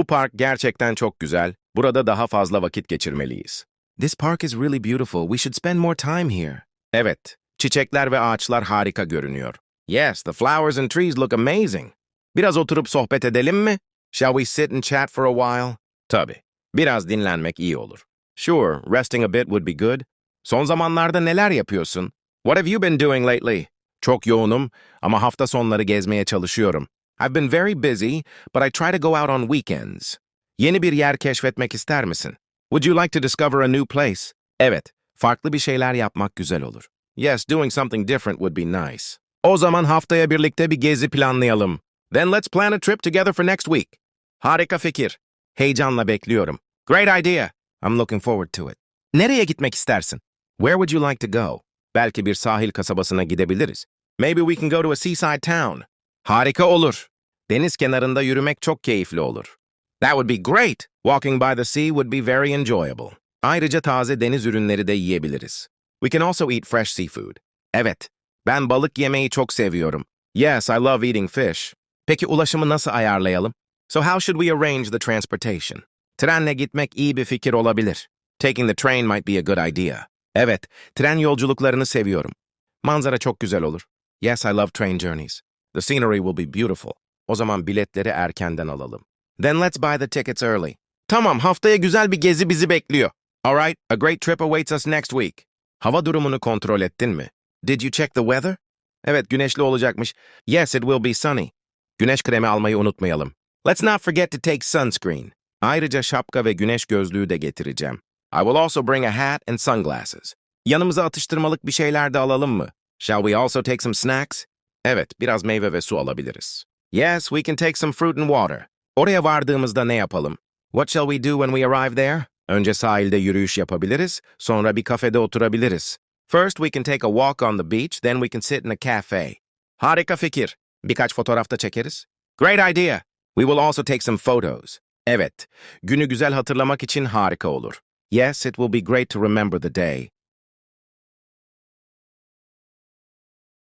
Bu park gerçekten çok güzel. Burada daha fazla vakit geçirmeliyiz. This park is really beautiful. We should spend more time here. Evet, çiçekler ve ağaçlar harika görünüyor. Yes, the flowers and trees look amazing. Biraz oturup sohbet edelim mi? Shall we sit and chat for a while? Tabii. Biraz dinlenmek iyi olur. Sure, resting a bit would be good. Son zamanlarda neler yapıyorsun? What have you been doing lately? Çok yoğunum ama hafta sonları gezmeye çalışıyorum. I've been very busy, but I try to go out on weekends. Yeni bir yer keşfetmek ister misin? Would you like to discover a new place? Evet, farklı bir şeyler yapmak güzel olur. Yes, doing something different would be nice. O zaman haftaya birlikte bir gezi planlayalım. Then let's plan a trip together for next week. Harika fikir. Heyecanla bekliyorum. Great idea. I'm looking forward to it. Nereye gitmek istersin? Where would you like to go? Belki bir sahil kasabasına gidebiliriz. Maybe we can go to a seaside town. Harika olur. Deniz kenarında yürümek çok keyifli olur. That would be great. Walking by the sea would be very enjoyable. Ayrıca taze deniz ürünleri de yiyebiliriz. We can also eat fresh seafood. Evet, ben balık yemeyi çok seviyorum. Yes, I love eating fish. Peki ulaşımı nasıl ayarlayalım? So how should we arrange the transportation? Trenle gitmek iyi bir fikir olabilir. Taking the train might be a good idea. Evet, tren yolculuklarını seviyorum. Manzara çok güzel olur. Yes, I love train journeys. The scenery will be beautiful. O zaman biletleri erkenden alalım. Then let's buy the tickets early. Tamam, haftaya güzel bir gezi bizi bekliyor. Alright, a great trip awaits us next week. Hava durumunu kontrol ettin mi? Did you check the weather? Evet, güneşli olacakmış. Yes, it will be sunny. Güneş kremi almayı unutmayalım. Let's not forget to take sunscreen. Ayrıca şapka ve güneş gözlüğü de getireceğim. I will also bring a hat and sunglasses. Yanımıza atıştırmalık bir şeyler de alalım mı? Shall we also take some snacks? Evet, biraz meyve ve su alabiliriz. Yes, we can take some fruit and water. Oraya vardığımızda ne yapalım? What shall we do when we arrive there? Önce sahilde yürüyüş yapabiliriz, sonra bir kafede oturabiliriz. First, we can take a walk on the beach, then we can sit in a cafe. Harika fikir. Birkaç fotoğrafta çekeriz. Great idea. We will also take some photos. Evet, günü güzel hatırlamak için harika olur. Yes, it will be great to remember the day.